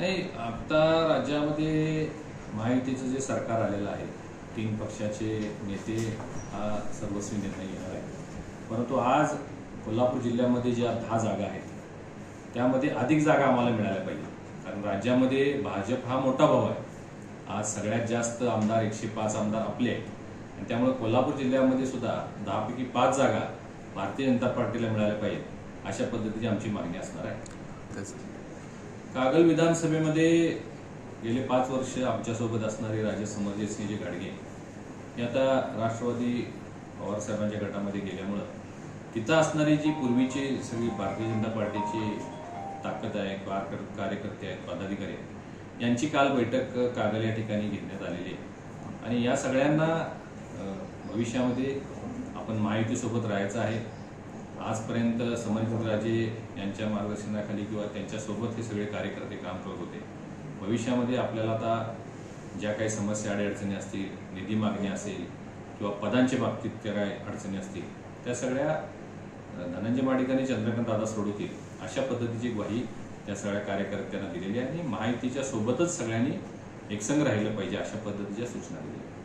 नाही आता राज्यामध्ये महायुतीचं जे सरकार आलेलं आहे तीन पक्षाचे नेते हा सर्वस्वी निर्णय घेणार आहे परंतु आज कोल्हापूर जिल्ह्यामध्ये ज्या दहा जागा आहेत त्यामध्ये अधिक जागा आम्हाला मिळाल्या पाहिजे. कारण राज्यामध्ये भाजप हा मोठा भाव आहे. आज सगळ्यात जास्त आमदार एकशे पाच आमदार आपले आहेत. आणि त्यामुळे कोल्हापूर जिल्ह्यामध्ये सुद्धा दहापैकी पाच जागा भारतीय जनता पार्टीला मिळाल्या पाहिजेत अशा पद्धतीची आमची मागणी असणार आहे. कागल विधानसभेमध्ये गेले पाच वर्ष आमच्यासोबत असणारे राजे समरजितसिंहजी गाडगे हे आता राष्ट्रवादी पवारसाहेबांच्या गटामध्ये गेल्यामुळं तिथं असणारी जी पूर्वीची सगळी भारतीय जनता पार्टीची ताकद आहे कार्यकर्ते आहेत पदाधिकारी आहेत यांची काल बैठक कागल या ठिकाणी घेण्यात आलेली आहे. आणि या सगळ्यांना भविष्यामध्ये आपण माहितीसोबत राहायचं आहे. आजपर्यंत समरजित यांच्या मार्गदर्शनाखाली किंवा त्यांच्यासोबत हे सगळे कार्यकर्ते काम करत होते. भविष्यामध्ये आपल्याला आता ज्या काही समस्या अडीअडचणी असतील निधी मागणी असेल किंवा पदांच्या बाबतीत त्या काही अडचणी असतील त्या सगळ्या धनंजय माडिक आणि चंद्रकांत दादा सोडवतील अशा पद्धतीची ग्वाही त्या सगळ्या कार्यकर्त्यांना दिलेली आहे आणि माहितीच्या सोबतच सगळ्यांनी एकसंग राहिलं पाहिजे अशा पद्धतीच्या सूचना दिल्या